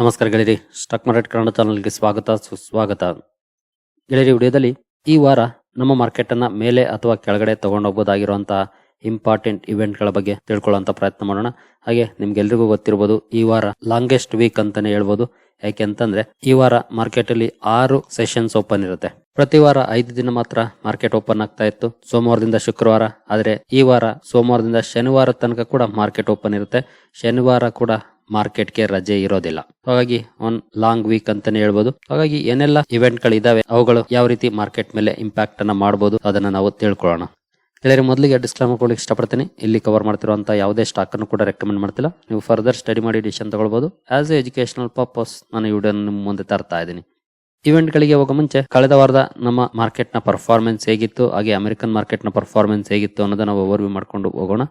ನಮಸ್ಕಾರ ಗೆಳೆಯರಿ stock market Kannada ಚಾನಲ್ಗೆ ಸ್ವಾಗತ, ಸುಸ್ವಾಗತ. ಗೆಳೆಯರಿ ವಿಡಿಯೋದಲ್ಲಿ ಈ ವಾರ ನಮ್ಮ ಮಾರ್ಕೆಟ್ ಅನ್ನ ಮೇಲೆ ಅಥವಾ ಕೆಳಗಡೆ ತಗೊಂಡೋಗ್ಬೋದಾಗಿರುವಂತಹ ಇಂಪಾರ್ಟೆಂಟ್ ಇವೆಂಟ್ಗಳ ಬಗ್ಗೆ ತಿಳ್ಕೊಳ್ಳುವಂತ ಪ್ರಯತ್ನ ಮಾಡೋಣ. ಹಾಗೆ ನಿಮ್ಗೆಲ್ರಿಗೂ ಗೊತ್ತಿರಬಹುದು ಈ ವಾರ ಲಾಂಗೆಸ್ಟ್ ವೀಕ್ ಅಂತಾನೆ ಹೇಳ್ಬೋದು. ಯಾಕೆ ಅಂತಂದ್ರೆ ಈ ವಾರ ಮಾರ್ಕೆಟ್ ಅಲ್ಲಿ ಆರು ಸೆಷನ್ಸ್ ಓಪನ್ ಇರುತ್ತೆ. ಪ್ರತಿ ವಾರ ಐದು ದಿನ ಮಾತ್ರ ಮಾರ್ಕೆಟ್ ಓಪನ್ ಆಗ್ತಾ ಇತ್ತು. ಸೋಮವಾರದಿಂದ ಶುಕ್ರವಾರ, ಆದರೆ ಈ ವಾರ ಸೋಮವಾರದಿಂದ ಶನಿವಾರ ತನಕ ಕೂಡ ಮಾರ್ಕೆಟ್ ಓಪನ್ ಇರುತ್ತೆ. ಶನಿವಾರ ಕೂಡ ಮಾರ್ಕೆಟ್ಗೆ ರಜೆ ಇರೋದಿಲ್ಲ. ಹಾಗಾಗಿ ಒನ್ ಲಾಂಗ್ ವೀಕ್ ಅಂತಾನೆ ಹೇಳ್ಬೋದು. ಹಾಗಾಗಿ ಏನೆಲ್ಲ ಇವೆಂಟ್ ಗಳಿದಾವೆ, ಅವುಗಳು ಯಾವ ರೀತಿ ಮಾರ್ಕೆಟ್ ಮೇಲೆ ಇಂಪ್ಯಾಕ್ಟ್ ಅನ್ನ ಮಾಡಬಹುದು ಅದನ್ನ ನಾವು ತಿಳ್ಕೊಳ್ಳೋಣ. ಹೇಳಿದ್ರೆ ಮೊದಲಿಗೆ ಡಿಸ್ಕ್ಲೈಮರ್ ಕೊಡ್ಲಿಕ್ಕೆ ಇಷ್ಟಪಡ್ತೀನಿ. ಇಲ್ಲಿ ಕವರ್ ಮಾಡ್ತಿರುವಂತಹ ಯಾವುದೇ ಸ್ಟಾಕ್ ಅನ್ನು ಕೂಡ ರೆಕಮೆಂಡ್ ಮಾಡ್ತಿಲ್ಲ. ನೀವು ಫರ್ದರ್ ಸ್ಟಡಿ ಮಾಡಿ ಡಿಸಿಷನ್ ತಗೊಳ್ಬಹುದು ಆಸ್ ಎ ಎಜುಕೇಶನಲ್ ಪರ್ಪಸ್ ನಾನು ಈ ವಿಡಿಯೋ ನಿಮ್ಮ ಮುಂದೆ ತರ್ತಾ ಇದ್ದೀನಿ. ಇವೆಂಟ್ ಗಳಿಗೆ ಹೋಗೋ ಮುಂಚೆ, ಕಳೆದ ವಾರದ ನಮ್ಮ ಮಾರ್ಕೆಟ್ನ ಪರ್ಫಾರ್ಮೆನ್ಸ್ ಹೇಗಿತ್ತು, ಹಾಗೆ ಅಮೆರಿಕನ್ ಮಾರ್ಕೆಟ್ನ ಪರ್ಫಾರ್ಮೆನ್ಸ್ ಹೇಗಿತ್ತು ಅನ್ನೋದನ್ನ ನಾವು ಓವರ್ವ್ಯೂ ಮಾಡ್ಕೊಂಡು ಹೋಗೋಣ.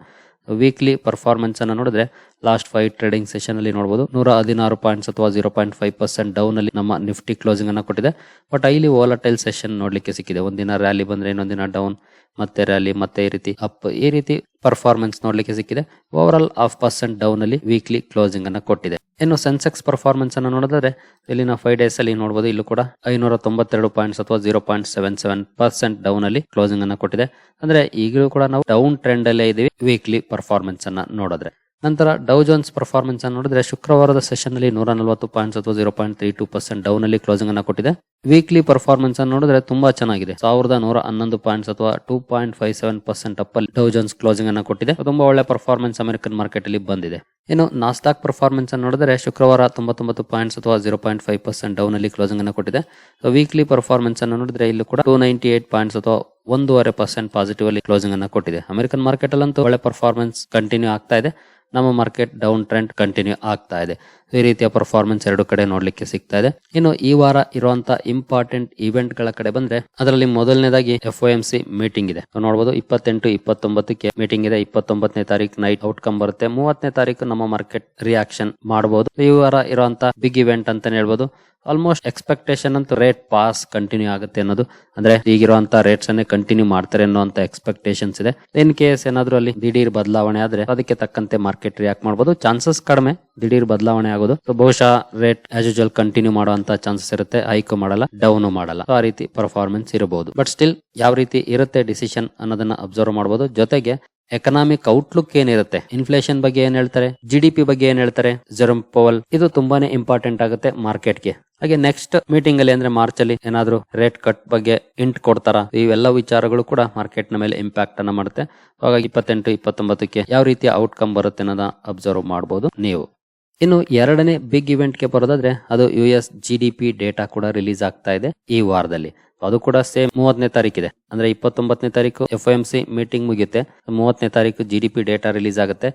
ವೀಕ್ಲಿ ಪರ್ಫಾರ್ಮೆನ್ಸ್ ಅನ್ನ ನೋಡಿದ್ರೆ ಲಾಸ್ಟ್ ಫೈವ್ ಟ್ರೇಡಿಂಗ್ ಸೆಷನ್ ಅಲ್ಲಿ ನೋಡಬಹುದು ನೂರ ಹದಿನಾರು ಪಾಯಿಂಟ್ಸ್ ಅಥವಾ zero point five percent down ಅಲ್ಲಿ ನಮ್ಮ ನಿಫ್ಟಿ ಕ್ಲೋಸಿಂಗ್ ಅನ್ನ ಕೊಟ್ಟಿದೆ. ಬಟ್ ಐಲಿ ಓಲಟೈಲ್ ಸೆಷನ್ ನೋಡ್ಲಿಕ್ಕೆ ಸಿಕ್ಕಿದೆ. ಒಂದಿನ ರ್ಯಾಲಿ ಬಂದ್ರೆ ಇನ್ನೊಂದಿನ ಡೌನ್ ಮತ್ತೆ ರ್ಯಾಲಿ ಮತ್ತೆ ಈ ರೀತಿ ಅಪ್ ಈ ರೀತಿ ಪರ್ಫಾರ್ಮೆನ್ಸ್ ನೋಡ್ಲಿಕ್ಕೆ ಸಿಕ್ಕಿದೆ. Overall half percent down ಅಲ್ಲಿ ವೀಕ್ಲಿ ಕ್ಲೋಸಿಂಗ್ ಅನ್ನ ಕೊಟ್ಟಿದೆ. ಇನ್ನು ಸೆನ್ಸೆಕ್ಸ್ ಪರ್ಫಾರ್ಮೆನ್ಸ್ ಅನ್ನ ನೋಡಿದ್ರೆ ಇಲ್ಲಿನ ಫೈವ್ ಡೇಸ್ ಅಲ್ಲಿ ನೋಡಬಹುದು ಇಲ್ಲೂ ಕೂಡ ಐನೂರ ತೊಂಬತ್ತೆರಡು ಪಾಯಿಂಟ್ಸ್ ಅಥವಾ zero point seven seven percent down ಅಲ್ಲಿ ಕ್ಲೋಸಿಂಗ್ ಅನ್ನ ಕೊಟ್ಟಿದೆ. ಅಂದ್ರೆ ಈಗಲೂ ಕೂಡ ನಾವು ಡೌನ್ ಟ್ರೆಂಡ್ ಅಲ್ಲೇ ಇದೀವಿ ವೀಕ್ಲಿ ಪರ್ಫಾರ್ಮೆನ್ಸ್ ಅನ್ನ ನೋಡಿದ್ರೆ. ನಂತರ ಡೌ ಜೋನ್ಸ್ ಪರ್ಫಾರ್ಮೆನ್ಸ್ ಅನ್ನು ನೋಡಿದ್ರೆ ಶುಕ್ರವಾರದ ಸೆಷನ್ ಅಲ್ಲಿ ನೂರ ನಲವತ್ತು ಪಾಯಿಂಟ್ಸ್ ಅಥವಾ zero point three two percent down ಅಲ್ಲಿ ಕ್ಲೋಸಿಂಗ್ ಅನ್ನು ಕೊಟ್ಟಿದೆ. ವೀಕ್ಲಿ ಪರ್ಫಾರ್ಮೆನ್ಸ್ ಅನ್ನು ನೋಡಿದ್ರೆ ತುಂಬಾ ಚೆನ್ನಾಗಿದೆ. ಸಾವಿರದ ನೂರ ಹನ್ನೊಂದು ಪಾಯಿಂಟ್ಸ್ ಅಥವಾ two point five seven percent up Dow Jones closing ಅನ್ನು ಕೊಟ್ಟಿದೆ. ತುಂಬಾ ಒಳ್ಳೆ ಪರ್ಫಾರ್ಮೆನ್ಸ್ ಅಮೆರಿಕನ್ ಮಾರ್ಕೆಟ್ ಅಲ್ಲಿ ಬಂದಿದೆ. ಇನ್ನು ನಾಸ್ಟಾಕ್ ಪರ್ಫಾರ್ಮೆನ್ಸ್ ಅನ್ನು ನೋಡಿದ್ರೆ ಶುಕ್ರವಾರ ತೊಂಬತ್ತೊಂಬತ್ತು ಪಾಯಿಂಟ್ಸ್ ಅಥವಾ zero point five percent down ಅಲ್ಲಿ ಕ್ಲೋಸಿಂಗ್ ಅನ್ನು ಕೊಟ್ಟಿದೆ. ವೀಕ್ಲಿ ಪರ್ಫಾರ್ಮೆನ್ಸ್ ಅನ್ನು ನೋಡಿದ್ರೆ ಇಲ್ಲಿ ಕೂಡ ಟೂ ನೈಂಟಿ ಏಟ್ ಪಾಯಿಂಟ್ಸ್ ಅಥವಾ ಒಂದೂವರೆ ಪರ್ಸೆಂಟ್ ಪಾಸಿಟಿವ್ ಅಲ್ಲಿ ಕ್ಲೋಸಿಂಗ್ ಅನ್ನ ಕೊಟ್ಟಿದೆ. ಅಮೆರಿಕನ್ ಮಾರ್ಕೆಟ್ ಅಲ್ಲಂತೂ ಒಳ್ಳೆ ಪರ್ಫಾರ್ಮೆನ್ಸ್ ಕಂಟಿನ್ಯೂ ಆಗ್ತಾ ಇದೆ. ನಮ್ಮ ಮಾರ್ಕೆಟ್ ಡೌನ್ ಟ್ರೆಂಡ್ ಕಂಟಿನ್ಯೂ ಆಗ್ತಾ ಇದೆ. ಈ ರೀತಿಯ ಪರ್ಫಾರ್ಮೆನ್ಸ್ ಎರಡು ಕಡೆ ನೋಡ್ಲಿಕ್ಕೆ ಸಿಗ್ತಾ ಇದೆ. ಇನ್ನು ಈ ವಾರ ಇರುವಂತಹ ಇಂಪಾರ್ಟೆಂಟ್ ಇವೆಂಟ್ಗಳ ಕಡೆ ಬಂದ್ರೆ ಅದರಲ್ಲಿ ಮೊದಲನೇದಾಗಿ ಎಫ್ ಮೀಟಿಂಗ್ ಇದೆ. ನೋಡಬಹುದು ಇಪ್ಪತ್ತೆಂಟು, ಇಪ್ಪತ್ತೊಂಬತ್ತಕ್ಕೆ ಮೀಟಿಂಗ್ ಇದೆ. ಇಪ್ಪತ್ತೊಂಬತ್ತನೇ ತಾರೀಕು ನೈಟ್ ಔಟ್ಕಮ್ ಬರುತ್ತೆ. ಮೂವತ್ತನೇ ತಾರೀಕು ನಮ್ಮ ಮಾರ್ಕೆಟ್ ರಿಯಾಕ್ಷನ್ ಮಾಡಬಹುದು ಈ ವಾರ ಇರುವಂತಹ ಬಿಗ್ ಇವೆಂಟ್ ಅಂತಾನೆ ಹೇಳ್ಬಹುದು ಆಲ್ಮೋಸ್ಟ್ ಎಕ್ಸ್ಪೆಕ್ಟೇಷನ್ ಅಂತೂ ರೇಟ್ ಪಾಸ್ ಕಂಟಿನ್ಯೂ ಆಗುತ್ತೆ ಅನ್ನೋದು. ಅಂದ್ರೆ ಈಗಿರುವಂತ ರೇಟ್ಸ್ ಅನ್ನೇ ಕಂಟಿನ್ಯೂ ಮಾಡ್ತಾರೆ ಅನ್ನೋಂತ ಎಕ್ಸ್ಪೆಕ್ಟೇಷನ್ಸ್ ಇದೆ. ಇನ್ ಕೇಸ್ ಏನಾದ್ರೂ ಅಲ್ಲಿ ದಿಢೀರ್ ಬದಲಾವಣೆ ಆದ್ರೆ ಅದಕ್ಕೆ ತಕ್ಕಂತೆ ಮಾರ್ಕೆಟ್ ರಿಯಾಕ್ಟ್ ಮಾಡಬಹುದು ಚಾನ್ಸಸ್ ಕಡಿಮೆ. ದಿಢೀರ್ ಬದಲಾವಣೆ ಆಗೋದು. ಸೊ ಬಹುಶಃ ರೇಟ್ ಆಸ್ ಯೂಶುವಲ್ ಕಂಟಿನ್ಯೂ ಮಾಡುವಂತ ಚಾನ್ಸಸ್ ಇರುತ್ತೆ. ಹೈಕ್ ಮಾಡಲ್ಲ ಡೌನ್ ಮಾಡಲ್ಲ. ಆ ರೀತಿ ಪರ್ಫಾರ್ಮೆನ್ಸ್ ಇರಬಹುದು. ಬಟ್ ಸ್ಟಿಲ್ ಯಾವ ರೀತಿ ಇರುತ್ತೆ ಡಿಸಿಷನ್ ಅನ್ನೋದನ್ನ ಅಬ್ಸರ್ವ್ ಮಾಡಬಹುದು ಜೊತೆಗೆ ಎಕನಾಮಿಕ್ ಔಟ್ಲುಕ್ ಏನಿರುತ್ತೆ? ಇನ್ಫ್ಲೇಷನ್ ಬಗ್ಗೆ ಏನ್ ಹೇಳ್ತಾರೆ? ಜಿ ಡಿ ಪಿ ಬಗ್ಗೆ ಏನ್ ಹೇಳ್ತಾರೆ? ಜೆರಮ್ ಪವಲ್ ಇದು ತುಂಬಾನೇ ಇಂಪಾರ್ಟೆಂಟ್ ಆಗುತ್ತೆ ಮಾರ್ಕೆಟ್ಗೆ. ಹಾಗೆ ನೆಕ್ಸ್ಟ್ ಮೀಟಿಂಗ್ ಅಲ್ಲಿ ಅಂದ್ರೆ ಮಾರ್ಚ್ ಅಲ್ಲಿ ಏನಾದ್ರು ರೇಟ್ ಕಟ್ ಬಗ್ಗೆ ಇಂಟ್ ಕೊಡ್ತಾರ? ಇವೆಲ್ಲ ವಿಚಾರಗಳು ಕೂಡ ಮಾರ್ಕೆಟ್ನ ಮೇಲೆ ಇಂಪ್ಯಾಕ್ಟ್ ಅನ್ನ ಮಾಡುತ್ತೆ. ಹಾಗಾಗಿ ಇಪ್ಪತ್ತೆಂಟು, ಇಪ್ಪತ್ತೊಂಬತ್ತಕ್ಕೆ ಯಾವ ರೀತಿಯ ಔಟ್ಕಮ್ ಬರುತ್ತೆ ಅನ್ನೋದ ಅಬ್ಸರ್ವ್ ಮಾಡಬಹುದು ನೀವು. ಇನ್ನು ಎರಡನೇ ಬಿಗ್ ಇವೆಂಟ್ಗೆ ಬರೋದಾದ್ರೆ ಅದು U S G D P data ಕೂಡ ರಿಲೀಸ್ ಆಗ್ತಾ ಇದೆ ಈ ವಾರದಲ್ಲಿ. ಅದು ಕೂಡ ಸೇಮ್ ಮೂವತ್ತನೇ ತಾರೀಕಿದೆ. ಅಂದ್ರೆ ಇಪ್ಪತ್ತೊಂಬತ್ತನೇ ತಾರೀಕು ಎಫ್ ಎಂ ಸಿ ಮೀಟಿಂಗ್ ಮುಗಿಯುತ್ತೆ. ಮೂವತ್ತನೇ ತಾರೀಕು G D P data release ಆಗುತ್ತೆ.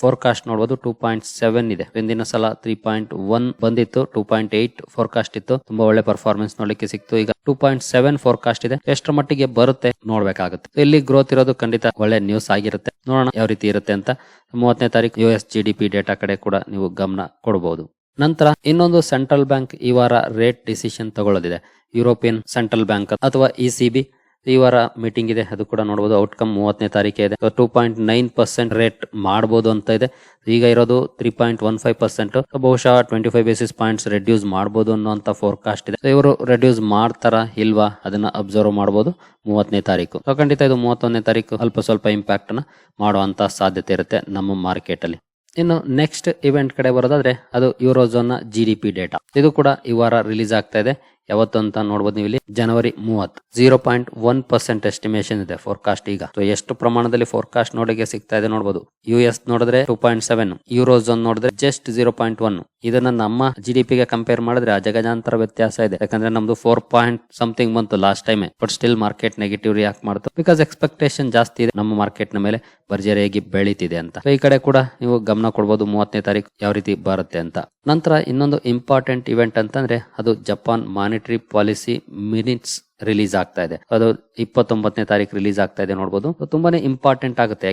ಫೋರ್ಕಾಸ್ಟ್ ನೋಡಬಹುದು ಟೂ ಪಾಯಿಂಟ್ ಸೆವೆನ್ ಇದೆ. ಹಿಂದಿನ ಸಲ ತ್ರೀ ಪಾಯಿಂಟ್ ಒನ್ ಬಂದಿತ್ತು ಟೂ ಪಾಯಿಂಟ್ ಏಟ್ ಫೋರ್ಕಾಸ್ಟ್ ಇತ್ತು. ತುಂಬಾ ಒಳ್ಳೆ ಪರ್ಫಾರ್ಮೆನ್ಸ್ ನೋಡ್ಲಿಕ್ಕೆ ಸಿಕ್ತು. ಈಗ ಟೂ ಪಾಯಿಂಟ್ ಸೆವೆನ್ ಫೋರ್ಕಾಸ್ಟ್ ಇದೆ. ಎಷ್ಟರ ಮಟ್ಟಿಗೆ ಬರುತ್ತೆ ನೋಡ್ಬೇಕಾಗುತ್ತೆ. ಇಲ್ಲಿ ಗ್ರೋತ್ ಇರೋದು ಖಂಡಿತ ಒಳ್ಳೆ ನ್ಯೂಸ್ ಆಗಿರುತ್ತೆ. ನೋಡೋಣ ಯಾವ ರೀತಿ ಇರುತ್ತೆ ಅಂತ. ಮೂವತ್ತನೇ ತಾರೀಕು U S G D P data ಕಡೆ ಕೂಡ ನೀವು ಗಮನ ಕೊಡಬಹುದು ನಂತರ ಇನ್ನೊಂದು ಸೆಂಟ್ರಲ್ ಬ್ಯಾಂಕ್ ಈ ವಾರ ರೇಟ್ ಡಿಸಿಷನ್ ತಗೊಳ್ಳೋದಿದೆ. ಯುರೋಪಿಯನ್ ಸೆಂಟ್ರಲ್ ಬ್ಯಾಂಕ್ ಅಥವಾ ಇ ಸಿ ಬಿ ಈ ವಾರ ಮೀಟಿಂಗ್ ಇದೆ. ಅದು ಕೂಡ ನೋಡಬಹುದು ಔಟ್ಕಮ್ ಮೂವತ್ತನೇ ತಾರೀಕೆ ಇದೆ. Two point nine percent rate ಮಾಡಬಹುದು ಅಂತ ಇದೆ. ಈಗ ಇರೋದು three point one five percent ಬಹುಶಃ twenty five basis points reduce ಮಾಡಬಹುದು ಅನ್ನೋಂತ ಫೋರ್ಕಾಸ್ಟ್ ಇದೆ ಇವರು ರೆಡ್ಯೂಸ್ ಮಾಡ್ತಾರ ಇಲ್ವಾ ಅದನ್ನ ಅಬ್ಸರ್ವ್ ಮಾಡಬಹುದು ಮೂವತ್ತನೇ ತಾರೀಕು ಖಂಡಿತ ಇದು ಮೂವತ್ತೊಂದನೇ ತಾರೀಕು ಅಲ್ಪ ಸ್ವಲ್ಪ ಇಂಪ್ಯಾಕ್ಟ್ನ ಮಾಡುವಂತ ಸಾಧ್ಯತೆ ಇರುತ್ತೆ ನಮ್ಮ ಮಾರ್ಕೆಟ್ ಅಲ್ಲಿ. ಇನ್ನು ನೆಕ್ಸ್ಟ್ ಇವೆಂಟ್ ಕಡೆ ಬರೋದಾದ್ರೆ ಅದು ಯೂರೋಝೋನ್ನ ಜಿ ಡಿ ಪಿ ಡೇಟಾ ಇದು ಕೂಡ ಈ ವಾರ ರಿಲೀಸ್ ಆಗ್ತಾ ಇದೆ. ಯಾವತ್ತು ಅಂತ ನೋಡಬಹುದು ನೀವು ಇಲ್ಲಿ ಜನವರಿ ಮೂವತ್ತು. Zero point one percent estimation ಇದೆ ಫೋರ್ಕಾಸ್ಟ್ ಈಗ. ಎಷ್ಟು ಪ್ರಮಾಣದಲ್ಲಿ ಫೋರ್ಕಾಸ್ಟ್ ನೋಡಿಗೆ ಸಿಗ್ತಾ ಇದೆ ನೋಡಬಹುದು ಯು ಎಸ್ ನೋಡಿದ್ರೆ ಟೂ ಪಾಯಿಂಟ್ ಸೆವೆನ್ ಯೂರೋಝೋನ್ ನೋಡಿದ್ರೆ ಜಸ್ಟ್ ಜೀರೋ ಪಾಯಿಂಟ್ ಒನ್ ಇದನ್ನ ನಮ್ಮ ಜಿ ಡಿ ಪಿಗೆ ಕಂಪೇರ್ ಮಾಡಿದ್ರೆ ಅಜಗಜಾಂತರ ವ್ಯತ್ಯಾಸ ಇದೆ. ಯಾಕಂದ್ರೆ ನಮ್ದು ಫೋರ್ ಪಾಯಿಂಟ್ ಸಮಥಿಂಗ್ ಬಂತು last time but still market negative react ಮಾಡ್ತು. ಬಿಕಾಸ್ ಎಕ್ಸ್ಪೆಕ್ಟೇಷನ್ ಜಾಸ್ತಿ ಇದೆ, ನಮ್ಮ ಮಾರ್ಕೆಟ್ನ ಮೇಲೆ ಭರ್ಜರಿಯಾಗಿ ಬೆಳೀತಿದೆ ಅಂತ. ಈ ಕಡೆ ಕೂಡ ನೀವು ಗಮನ ಕೊಡಬಹುದು ಮೂವತ್ತನೇ ತಾರೀಕು ಯಾವ ರೀತಿ ಬರುತ್ತೆ ಅಂತ. ನಂತರ ಇನ್ನೊಂದು ಇಂಪಾರ್ಟೆಂಟ್ ಇವೆಂಟ್ ಅಂತಂದ್ರೆ ಅದು Japan monetary policy minutes release ಆಗ್ತಾ ಇದೆ. ಅದು ಇಪ್ಪತ್ತೊಂಬತ್ತನೇ ತಾರೀಕು ರಿಲೀಸ್ ಆಗ್ತಾ ಇದೆ ನೋಡಬಹುದು ತುಂಬಾನೇ ಇಂಪಾರ್ಟೆಂಟ್ ಆಗುತ್ತೆ.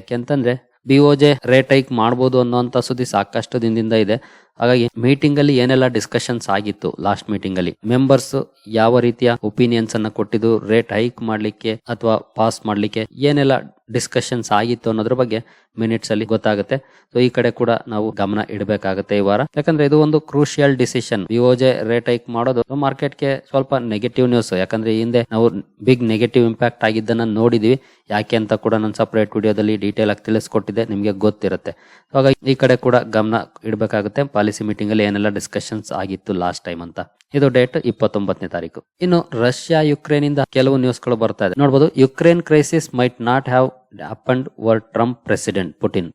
ಯಾಕೆ ಒ ಜೆ ರೇಟ್ ಹೈಕ್ ಮಾಡ್ಬೋದು ಅನ್ನೋಂಥ ಸುದ್ದಿ ಸಾಕಷ್ಟು ದಿನದಿಂದ ಇದೆ. ಹಾಗಾಗಿ ಮೀಟಿಂಗ್ ಅಲ್ಲಿ ಏನೆಲ್ಲ ಡಿಸ್ಕಷನ್ಸ್ ಆಗಿತ್ತು ಲಾಸ್ಟ್ ಮೀಟಿಂಗ್ ಅಲ್ಲಿ? ಮೆಂಬರ್ಸ್ ಯಾವ ರೀತಿಯ ಒಪಿನಿಯನ್ಸ್ ಅನ್ನ ಕೊಟ್ಟಿದ್ದು? ರೇಟ್ ಹೈಕ್ ಮಾಡ್ಲಿಕ್ಕೆ ಅಥವಾ ಪಾಸ್ ಮಾಡ್ಲಿಕ್ಕೆ ಏನೆಲ್ಲ ಡಿಸ್ಕಷನ್ಸ್ ಆಗಿತ್ತು ಅನ್ನೋದ್ರ ಬಗ್ಗೆ ಮಿನಿಟ್ಸ್ ಅಲ್ಲಿ ಗೊತ್ತಾಗುತ್ತೆ. ಸೊ ಈ ಕಡೆ ಕೂಡ ನಾವು ಗಮನ ಇಡಬೇಕಾಗುತ್ತೆ ಈ ವಾರ. ಯಾಕಂದ್ರೆ ಇದು ಒಂದು crucial decision BOJ rate hike ಮಾಡೋದು ಮಾರ್ಕೆಟ್ಗೆ ಸ್ವಲ್ಪ ನೆಗೆಟಿವ್ ನ್ಯೂಸ್ ಯಾಕಂದ್ರೆ ಹಿಂದೆ ನಾವು ಬಿಗ್ ನೆಗೆಟಿವ್ ಇಂಪ್ಯಾಕ್ಟ್ ಆಗಿದ್ದನ್ನ ನೋಡಿದೀವಿ. ಯಾಕೆ ಅಂತ ಕೂಡ ನಾನು ಸಪರೇಟ್ ವಿಡಿಯೋದಲ್ಲಿ ಡೀಟೇಲ್ ಆಗಿ ತಿಳಿಸ್ಕೊಟ್ಟಿದ್ದೆ. ನಿಮಗೆ ಗೊತ್ತಿರುತ್ತೆ. ಈ ಕಡೆ ಕೂಡ ಗಮನ ಇಡಬೇಕಾಗುತ್ತೆ. ಪಾಲಿಸಿ ಮೀಟಿಂಗ್ ಅಲ್ಲಿ ಏನೆಲ್ಲ ಡಿಸ್ಕಷನ್ಸ್ ಆಗಿತ್ತು ಲಾಸ್ಟ್ ಟೈಮ್ ಅಂತ. ಇದು ಡೇಟ್ ಇಪ್ಪತ್ತೊಂಬತ್ತನೇ ತಾರೀಕು. ಇನ್ನು ರಷ್ಯಾ ಯುಕ್ರೇನ್ ಇಂದ ಕೆಲವು ನ್ಯೂಸ್ಗಳು ಬರ್ತಾ ಇದೆ. ನೋಡಬಹುದು Ukraine crisis might not have happened were Trump president Putin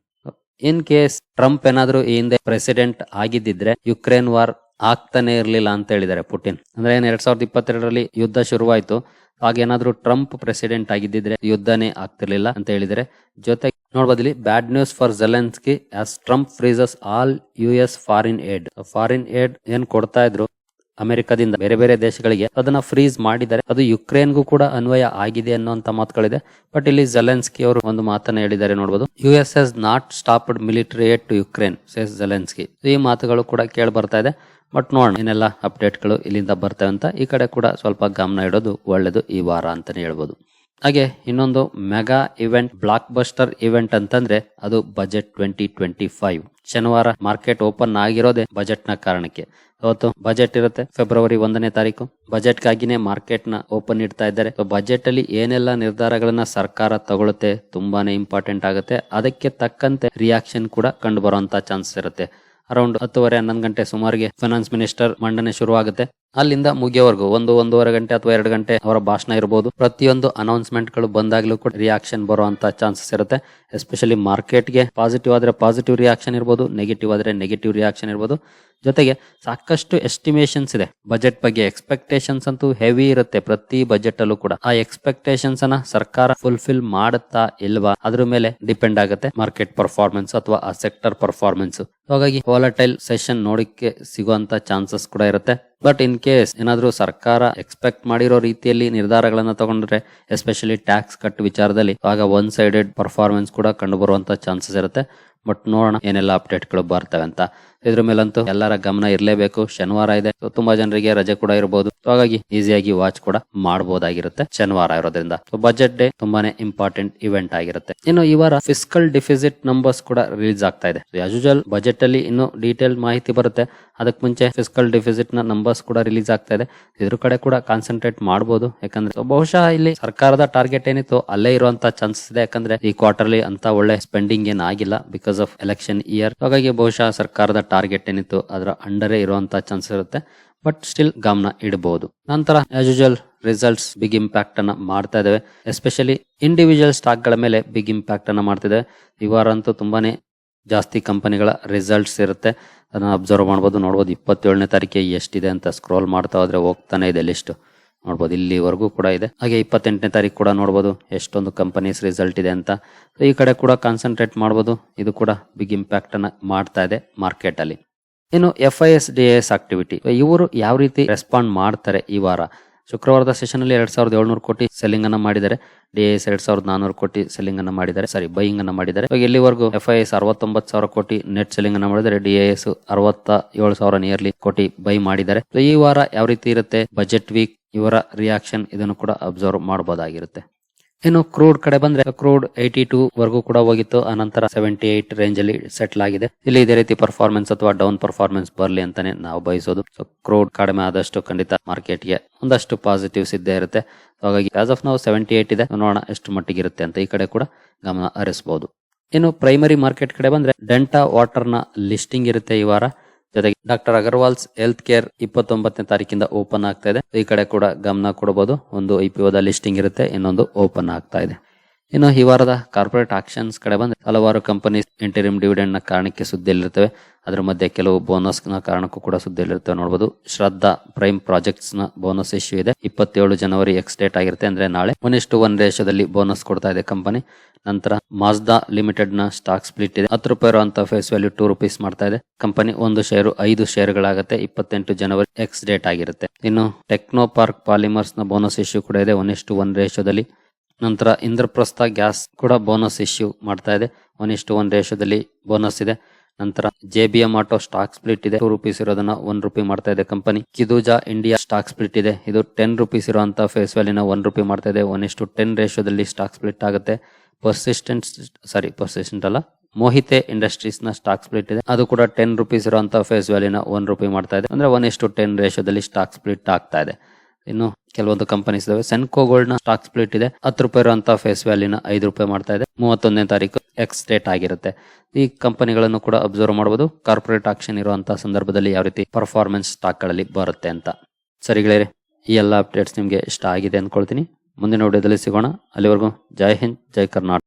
in case Trump ಏನಾದ್ರೂ ಈ ಹಿಂದೆ ಪ್ರೆಸಿಡೆಂಟ್ ಆಗಿದ್ದಿದ್ರೆ ಯುಕ್ರೇನ್ ವಾರ್ ಆಗ್ತಾನೆ ಇರಲಿಲ್ಲ ಅಂತ ಹೇಳಿದ್ದಾರೆ ಪುಟಿನ್. ಅಂದ್ರೆ ಏನ್, ಎರಡ್ ಸಾವಿರದ ಇಪ್ಪತ್ತೆರಡರಲ್ಲಿ ಯುದ್ಧ ಶುರುವಾಯ್ತು. ಹಾಗೇನಾದ್ರೂ ಟ್ರಂಪ್ ಪ್ರೆಸಿಡೆಂಟ್ ಆಗಿದ್ದಿದ್ರೆ ಯುದ್ಧನೇ ಆಗ್ತಿರ್ಲಿಲ್ಲ ಅಂತ ಹೇಳಿದರೆ ಜೊತೆಗೆ ಇಲ್ಲಿ bad news for Zelensky as Trump freezes all U S foreign aid foreign aid ಏನ್ ಕೊಡ್ತಾ ಇದ್ರು? ಅಮೆರಿಕದಿಂದ ಬೇರೆ ಬೇರೆ ದೇಶಗಳಿಗೆ ಅದನ್ನ ಫ್ರೀಸ್ ಮಾಡಿದರೆ ಅದು ಯುಕ್ರೇನ್ಗೂ ಕೂಡ ಅನ್ವಯ ಆಗಿದೆ ಅನ್ನುವಂತ ಮಾತುಗಳಿದೆ. ಬಟ್ ಇಲ್ಲಿ ಜಲೆನ್ಸ್ಕಿ ಅವರು ಒಂದು ಮಾತನ್ನ ಹೇಳಿದ್ದಾರೆ ನೋಡಬಹುದು U S has not stopped military to Ukraine says Zelensky ಈ ಮಾತುಗಳು ಕೂಡ ಕೇಳಿ ಬರ್ತಾ ಇದೆ. ಬಟ್ ನೋಡೋಣ ಏನೆಲ್ಲ ಅಪ್ಡೇಟ್ಗಳು ಇಲ್ಲಿಂದ ಬರ್ತವೆ ಅಂತ. ಈ ಕಡೆ ಕೂಡ ಸ್ವಲ್ಪ ಗಮನ ಇಡೋದು ಒಳ್ಳೇದು ಈ ವಾರ ಅಂತಾನೆ ಹೇಳ್ಬೋದು. ಹಾಗೆ ಇನ್ನೊಂದು mega event blockbuster event ಅಂತಂದ್ರೆ ಅದು ಬಜೆಟ್ ಟ್ವೆಂಟಿ ಟ್ವೆಂಟಿ ಫೈವ್ ಶನಿವಾರ ಮಾರ್ಕೆಟ್ ಓಪನ್ ಆಗಿರೋದೇ ಬಜೆಟ್ನ ಕಾರಣಕ್ಕೆ. ಅವತ್ತು ಬಜೆಟ್ ಇರುತ್ತೆ ಫೆಬ್ರವರಿ ಒಂದನೇ ತಾರೀಕು. ಬಜೆಟ್ ಗಾಗಿನೇ ಮಾರ್ಕೆಟ್ನ ಓಪನ್ ಇಡ್ತಾ ಇದ್ದಾರೆ. ಬಜೆಟ್ ಅಲ್ಲಿ ಏನೆಲ್ಲ ನಿರ್ಧಾರಗಳನ್ನ ಸರ್ಕಾರ ತಗೊಳುತ್ತೆ, ತುಂಬಾನೇ ಇಂಪಾರ್ಟೆಂಟ್ ಆಗುತ್ತೆ. ಅದಕ್ಕೆ ತಕ್ಕಂತೆ ರಿಯಾಕ್ಷನ್ ಕೂಡ ಕಂಡು ಬರುವಂತ ಚಾನ್ಸ್ ಇರುತ್ತೆ. ಅರೌಂಡ್ ಹತ್ತುವರೆ, ಹನ್ನೊಂದು ಗಂಟೆ ಸುಮಾರಿಗೆ ಫೈನಾನ್ಸ್ ಮಿನಿಸ್ಟರ್ ಮಂಡನೆ ಶುರುವಾಗುತ್ತೆ. ಅಲ್ಲಿಂದ ಮುಗಿಯೋವರೆಗೂ ಒಂದು, ಒಂದೂವರೆ ಗಂಟೆ ಅಥವಾ ಎರಡು ಗಂಟೆ ಅವರ ಭಾಷಣ ಇರಬಹುದು ಪ್ರತಿಯೊಂದು ಅನೌನ್ಸ್ಮೆಂಟ್ಗಳು ಬಂದಾಗ್ಲೂ ಕೂಡ ರಿಯಾಕ್ಷನ್ ಬರುವಂತ ಚಾನ್ಸಸ್ ಇರುತ್ತೆ. ಎಸ್ಪೆಷಲಿ ಮಾರ್ಕೆಟ್ಗೆ ಪಾಸಿಟಿವ್ ಆದ್ರೆ ಪಾಸಿಟಿವ್ ರಿಯಾಕ್ಷನ್ ಇರ್ಬೋದು ನೆಗೆಟಿವ್ ಆದ್ರೆ ನೆಗೆಟಿವ್ ರಿಯಾಕ್ಷನ್ ಇರ್ಬೋದು. ಜೊತೆಗೆ ಸಾಕಷ್ಟು ಎಸ್ಟಿಮೇಷನ್ಸ್ ಇದೆ. ಬಜೆಟ್ ಬಗ್ಗೆ ಎಕ್ಸ್ಪೆಕ್ಟೇಷನ್ಸ್ ಅಂತೂ ಹೆವಿ ಇರುತ್ತೆ ಪ್ರತಿ ಬಜೆಟ್ ಅಲ್ಲೂ ಕೂಡ. ಆ ಎಕ್ಸ್ಪೆಕ್ಟೇಷನ್ಸ್ ಅನ್ನ ಸರ್ಕಾರ ಫುಲ್ಫಿಲ್ ಮಾಡುತ್ತಾ ಇಲ್ವಾ? ಅದ್ರ ಮೇಲೆ ಡಿಪೆಂಡ್ ಆಗುತ್ತೆ. ಮಾರ್ಕೆಟ್ ಪರ್ಫಾರ್ಮೆನ್ಸ್ ಅಥವಾ ಆ ಸೆಕ್ಟರ್ ಪರ್ಫಾರ್ಮೆನ್ಸ್ ಹಾಗಾಗಿ ವಾಲಟೈಲ್ ಸೆಷನ್ ನೋಡಕ್ಕೆ ಸಿಗುವಂತ ಚಾನ್ಸಸ್ ಕೂಡ ಇರುತ್ತೆ. ಬಟ್ ಇನ್ ಕೇಸ್ ಏನಾದ್ರೂ ಸರ್ಕಾರ ಎಕ್ಸ್ಪೆಕ್ಟ್ ಮಾಡಿರೋ ರೀತಿಯಲ್ಲಿ ನಿರ್ಧಾರಗಳನ್ನ ತಗೊಂಡ್ರೆ ಎಸ್ಪೆಷಲಿ ಟ್ಯಾಕ್ಸ್ ಕಟ್ ವಿಚಾರದಲ್ಲಿ, ಆಗ ಒನ್ ಸೈಡೆಡ್ ಪರ್ಫಾರ್ಮೆನ್ಸ್ ಕೂಡ ಕಂಡು ಬರುವಂತ ಚಾನ್ಸಸ್ ಇರುತ್ತೆ. ಬಟ್ ನೋಡೋಣ ಏನೆಲ್ಲ ಅಪ್ಡೇಟ್ಗಳು ಬರ್ತವೆ ಅಂತ. ಇದ್ರ ಮೇಲಂತೂ ಎಲ್ಲರ ಗಮನ ಇರಲೇಬೇಕು. ಶನಿವಾರ ಇದೆ. ತುಂಬಾ ಜನರಿಗೆ ರಜೆ ಕೂಡ ಇರಬಹುದು ಹಾಗಾಗಿ ಈಸಿಯಾಗಿ ವಾಚ್ ಕೂಡ ಮಾಡಬಹುದಾಗಿರುತ್ತೆ ಶನಿವಾರ ಇರೋದ್ರಿಂದ. ಬಜೆಟ್ ಡೇ ತುಂಬಾನೇ ಇಂಪಾರ್ಟೆಂಟ್ ಇವೆಂಟ್ ಆಗಿರುತ್ತೆ. ಇನ್ನು ಈ ವಾರ ಫಿಸ್ಕಲ್ ಡಿಫಿಸಿಟ್ ನಂಬರ್ಸ್ ಕೂಡ ರಿಲೀಸ್ ಆಗ್ತಾ ಇದೆ. ಯೂಶಲ್ ಬಜೆಟ್ ಅಲ್ಲಿ ಇನ್ನು ಡೀಟೇಲ್ ಮಾಹಿತಿ ಬರುತ್ತೆ. ಅದಕ್ಕೆ ಮುಂಚೆ ಫಿಸ್ಕಲ್ ಡಿಫಿಸಿಟ್ನ ನಂಬರ್ಸ್ ಕೂಡ ರಿಲೀಸ್ ಆಗ್ತಾ ಇದೆ. ಇದ್ರ ಕಡೆ ಕೂಡ ಕಾನ್ಸಂಟ್ರೇಟ್ ಮಾಡಬಹುದು ಯಾಕಂದ್ರೆ ಬಹುಶಃ ಇಲ್ಲಿ ಸರ್ಕಾರದ ಟಾರ್ಗೆಟ್ ಏನಿತ್ತು ಅಲ್ಲೇ ಇರುವಂತ ಚಾನ್ಸಸ್ ಇದೆ. ಯಾಕಂದ್ರೆ, ಈ ಕ್ವಾರ್ಟರ್ಲಿ ಅಂತ ಒಳ್ಳೆ ಸ್ಪೆಂಡಿಂಗ್ ಏನ್ ಆಗಿಲ್ಲ ಬಿಕಾಸ್ ಆಫ್ ಎಲೆಕ್ಷನ್ ಇಯರ್ ಹಾಗಾಗಿ ಬಹುಶಃ ಸರ್ಕಾರದ ಟಾರ್ಗೆಟ್ ಏನಿತ್ತು ಅದರ ಅಂಡರೇ ಇರುವಂತ ಚಾನ್ಸ್ ಇರುತ್ತೆ. ಬಟ್ ಸ್ಟಿಲ್ ಗಮನ ಇಡಬಹುದು ನಂತರ as usual results big impact ಅನ್ನ ಮಾಡ್ತಾ ಇದಾವೆ ಎಸ್ಪೆಷಲಿ ಇಂಡಿವಿಜುವಲ್ ಸ್ಟಾಕ್ಗಳ ಮೇಲೆ ಬಿಗ್ ಇಂಪ್ಯಾಕ್ಟ್ ಅನ್ನ ಮಾಡ್ತಿದೆ. ಈ ವಾರ ಅಂತೂ ತುಂಬಾನೇ ಜಾಸ್ತಿ ಕಂಪನಿಗಳ ರಿಸಲ್ಟ್ಸ್ ಇರುತ್ತೆ. ಅದನ್ನ ಅಬ್ಸರ್ವ್ ಮಾಡ್ಬೋದು. ನೋಡ್ಬೋದು ಇಪ್ಪತ್ತೇಳನೇ ತಾರೀಕಿಗೆ ಎಷ್ಟಿದೆ ಅಂತ ಸ್ಕ್ರೋಲ್ ಮಾಡ್ತಾ ಹೋದ್ರೆ ಹೋಗ್ತಾನೆ ಇದೆ ಲಿಸ್ಟ್ ನೋಡ್ಬೋದು. ಇಲ್ಲಿವರೆಗೂ ಕೂಡ ಇದೆ. ಹಾಗೆ ಇಪ್ಪತ್ತೆಂಟನೇ ತಾರೀಕು ಕೂಡ ನೋಡ್ಬೋದು. ಎಷ್ಟೊಂದು ಕಂಪನೀಸ್ ರಿಸಲ್ಟ್ ಇದೆ ಅಂತ. ಈ ಕಡೆ ಕೂಡ ಕಾನ್ಸಂಟ್ರೇಟ್ ಮಾಡ್ಬೋದು. ಇದು ಕೂಡ ಬಿಗ್ ಇಂಪ್ಯಾಕ್ಟ್ ಅನ್ನ ಮಾಡ್ತಾ ಇದೆ ಮಾರ್ಕೆಟ್ ಅಲ್ಲಿ. ಇನ್ನು F I S D S activity ಇವರು ಯಾವ ರೀತಿ ರೆಸ್ಪಾಂಡ್ ಮಾಡ್ತಾರೆ ಈ ವಾರ? ಶುಕ್ರವಾರದ ಸೆಷನ್ ಅಲ್ಲಿ ಎರಡ್ ಸಾವಿರದ ಏಳ್ನೂರು ಕೋಟಿ ಸೆಲ್ಲಿಂಗ್ ಅನ್ನ ಮಾಡಿದ್ದಾರೆ. ಡಿ ಎಸ್ ಎರಡ್ ಸಾವಿರದ ನಾನೂರು ಕೋಟಿ ಸೆಲ್ಲಿಂಗ್ ಅನ್ನ ಮಾಡಿದ್ದಾರೆ. ಸಾರಿ ಬೈಯಿಂಗ್ ಅನ್ನ ಮಾಡಿದ್ದಾರೆ. ಇಲ್ಲಿವರೆಗೂ ಎಫ್ ಐ ಎಸ್ ಅರವತ್ತೊಂಬತ್ತು ಸಾವಿರ ಕೋಟಿ ನೆಟ್ ಸೆಲ್ಲಿಂಗ್ ಅನ್ನ ಮಾಡಿದ್ದಾರೆ. ಡಿ ಎಸ್ ಅರವತ್ತ ಏಳು ಸಾವಿರ ನಿಯರ್ಲಿ ಕೋಟಿ ಬೈ ಮಾಡಿದ್ದಾರೆ. ಈ ವಾರ ಯಾವ ರೀತಿ ಇರುತ್ತೆ? ಬಜೆಟ್ ವೀಕ್ ಇವರ ರಿಯಾಕ್ಷನ್ ಇದನ್ನು ಕೂಡ ಅಬ್ಸರ್ವ್ ಮಾಡಬಹುದಾಗಿರುತ್ತೆ ಇನ್ನು ಕ್ರೂಡ್ ಕಡೆ ಬಂದ್ರೆ ಕ್ರೂಡ್ ಏಯ್ಟಿ ಟೂ ವರೆಗೂ ಕೂಡ ಹೋಗಿತ್ತು. ಆನಂತರ ಸೆವೆಂಟಿ ಏಟ್ ರೇಂಜ್ ಅಲ್ಲಿ ಸೆಟ್ಲ್ ಆಗಿದೆ. ಇಲ್ಲಿ ಇದೇ ರೀತಿ ಪರ್ಫಾರ್ಮೆನ್ಸ್ ಅಥವಾ ಡೌನ್ ಪರ್ಫಾರ್ಮೆನ್ಸ್ ಬರಲಿ ಅಂತಾನೆ ನಾವು ಬಯಸೋದು. ಸೊ ಕ್ರೂಡ್ ಕಡಿಮೆ ಆದಷ್ಟು ಖಂಡಿತ ಮಾರ್ಕೆಟ್ಗೆ ಒಂದಷ್ಟು ಪಾಸಿಟಿವ್ಸ್ ಇದ್ದೇ ಇರುತ್ತೆ. ಹಾಗಾಗಿ ಆಸ್ ಆಫ್ ನಾವು ಸೆವೆಂಟಿ ಏಟ್ ಇದೆ. ನೋಡೋಣ ಎಷ್ಟು ಮಟ್ಟಿಗೆ ಇರುತ್ತೆ ಅಂತ ಈ ಕಡೆ ಕೂಡ ಗಮನ ಹರಿಸಬಹುದು ಇನ್ನು ಪ್ರೈಮರಿ ಮಾರ್ಕೆಟ್ ಕಡೆ ಬಂದ್ರೆ ಡೆಂಟಾ ವಾಟರ್ನ ಲಿಸ್ಟಿಂಗ್ ಇರುತ್ತೆ ಈ ವಾರ. ಜೊತೆಗೆ ಡಾಕ್ಟರ್ ಅಗರ್ವಾಲ್ಸ್ ಹೆಲ್ತ್ ಕೇರ್ ಇಪ್ಪತ್ತೊಂಬತ್ತನೇ ತಾರೀಕಿಂದ ಓಪನ್ ಆಗ್ತಾ ಇದೆ. ಈ ಕಡೆ ಕೂಡ ಗಮನ ಕೊಡಬಹುದು. ಒಂದು ಐ ಪಿ ಲಿಸ್ಟಿಂಗ್ ಇರುತ್ತೆ. ಇನ್ನೊಂದು ಓಪನ್ ಆಗ್ತಾ ಇದೆ. ಇನ್ನು ಈ ವಾರದ ಕಾರ್ಪೊರೇಟ್ ಆಕ್ಷನ್ಸ್ ಕಡೆ ಬಂದ್ರೆ ಹಲವಾರು ಕಂಪನಿ ಇಂಟರಿಮ್ ಡಿವಿಡೆಂಡ್ನ ಕಾರಣಕ್ಕೆ ಸುದ್ದಿಯಲ್ಲಿರ್ತವೆ. ಅದರ ಮಧ್ಯೆ ಕೆಲವು ಬೋನಸ್ನ ಕಾರಣಕ್ಕೂ ಕೂಡ ಸುದ್ದಿಯಲ್ಲಿರ್ತವೆ ನೋಡಬಹುದು ಶ್ರದ್ಧಾ ಪ್ರೈಮ್ ಪ್ರಾಜೆಕ್ಟ್ಸ್ನ ಬೋನಸ್ ಇಶ್ಯೂ ಇದೆ. ಇಪ್ಪತ್ತೇಳು ಜನವರಿ ಎಕ್ಸ್ ಡೇಟ್ ಆಗಿರುತ್ತೆ ಅಂದ್ರೆ ನಾಳೆ ಒನ್ ಇಷ್ಟು ಒನ್ ರೇಷದಲ್ಲಿ ಬೋನಸ್ ಕೊಡ್ತಾ ಇದೆ ಕಂಪನಿ. ನಂತರ ಮಾಜ್ದಾ ಲಿಮಿಟೆಡ್ನ ಸ್ಟಾಕ್ ಸ್ಪ್ಲಿಟ್ ಇದೆ. ಹತ್ತು ರೂಪಾಯಿ ಇರುವಂತಹ ಫೇಸ್ ವ್ಯಾಲ್ಯೂ ಟೂ ರುಪೀಸ್ ಮಾಡ್ತಾ ಇದೆ. ಕಂಪನಿ ಒಂದು ಶೇರು ಐದು ಶೇರ್ಗಳಾಗುತ್ತೆ ಇಪ್ಪತ್ತೆಂಟು ಜನವರಿ ಎಕ್ಸ್ ಡೇಟ್ ಆಗಿರುತ್ತೆ. ಇನ್ನು ಟೆಕ್ನೋ ಪಾರ್ಕ್ ಪಾಲಿಮರ್ಸ್ನ ಬೋನಸ್ ಇಶ್ಯೂ ಕೂಡ ಇದೆ. ಒನ್ ಇಷ್ಟು ಒನ್ ರೇಷೋದಲ್ಲಿ ನಂತರ ಇಂದ್ರಪ್ರಸ್ಥ ಗ್ಯಾಸ್ ಕೂಡ ಬೋನಸ್ ಇಶ್ಯೂ ಮಾಡ್ತಾ ಇದೆ. ಒನ್ ಇಷ್ಟು ಒನ್ ರೇಷದಲ್ಲಿ ಬೋನಸ್ ಇದೆ. ನಂತರ J B M auto stock split ಇದೆ. ಟೂ ರುಪೀಸ್ ಇರೋದನ್ನ ಒನ್ ರುಪಿ ಮಾಡ್ತಾ ಇದೆ company Hinduja India stock split ಇದೆ. ಇದು ಟೆನ್ ರುಪೀಸ್ ಇರುವಂತ ಫೇಸ್ ವ್ಯಾಲ್ಯೂನ ಒನ್ ರುಪಿ ಮಾಡ್ತಾ ಇದೆ. ಒನ್ ಇಷ್ಟು ಟೆನ್ ರೇಷೋದಲ್ಲಿ ಸ್ಟಾಕ್ ಸ್ಪ್ಲಿಟ್ ಆಗುತ್ತೆ. ಪರ್ಸಿಸ್ಟೆಂಟ್ ಸಾರಿ ಪರ್ಸಿಸ್ಟೆಂಟ್ ಅಲ್ಲ. ಮೋಹಿತೆ ಇಂಡಸ್ಟ್ರೀಸ್ನ ಸ್ಟಾಕ್ ಸ್ಪ್ಲಿಟ್ ಇದೆ. ಅದು ಕೂಡ ಟೆನ್ ರುಪೀಸ್ ಇರುವಂತ ಫೇಸ್ ವ್ಯಾಲ್ಯೂನ ಒನ್ ರುಪಿ ಮಾಡ್ತಾ ಇದೆ. ಅಂದ್ರೆ ಒನ್ ಇಷ್ಟು ಟೆನ್ ರೇಷೋದಲ್ಲಿ ಸ್ಟಾಕ್ ಸ್ಪ್ಲಿಟ್ ಆಗ್ತಾ ಇದೆ. ಇನ್ನು ಕೆಲವೊಂದು ಕಂಪನೀಸ್ ಇದಾವೆ. ಸೆನ್ಕೋ ಗೋಲ್ಡ್ನ ಸ್ಟಾಕ್ ಸ್ಪ್ಲಿಟ್ ಇದೆ. ಹತ್ತು ರೂಪಾಯಿ ಇರುವಂತಹ ಫೇಸ್ ವ್ಯಾಲ್ಯೂನ ಐದು ರೂಪಾಯಿ ಮಾಡ್ತಾ ಇದೆ. ಮೂವತ್ತೊಂದನೇ ತಾರೀಕು ಎಕ್ಸ್ ಡೇಟ್ ಆಗಿರುತ್ತೆ. ಈ ಕಂಪನಿಗಳನ್ನು ಕೂಡ ಅಬ್ಸರ್ವ್ ಮಾಡಬಹುದು ಕಾರ್ಪೊರೇಟ್ ಆಕ್ಷನ್ ಇರುವಂತಹ ಸಂದರ್ಭದಲ್ಲಿ ಯಾವ ರೀತಿ ಪರ್ಫಾರ್ಮೆನ್ಸ್ ಸ್ಟಾಕ್ಗಳಲ್ಲಿ ಬರುತ್ತೆ ಅಂತ. ಸರಿಗಳೇ ಈ ಎಲ್ಲ ಅಪ್ಡೇಟ್ಸ್ ನಿಮಗೆ ಇಷ್ಟ ಆಗಿದೆ ಅಂದ್ಕೊಳ್ತೀನಿ ಮುಂದಿನ ವಿಡಿಯೋದಲ್ಲಿ ಸಿಗೋಣ. ಅಲ್ಲಿವರೆಗೂ ಜೈ ಹಿಂದ್, ಜೈ ಕರ್ನಾಟಕ.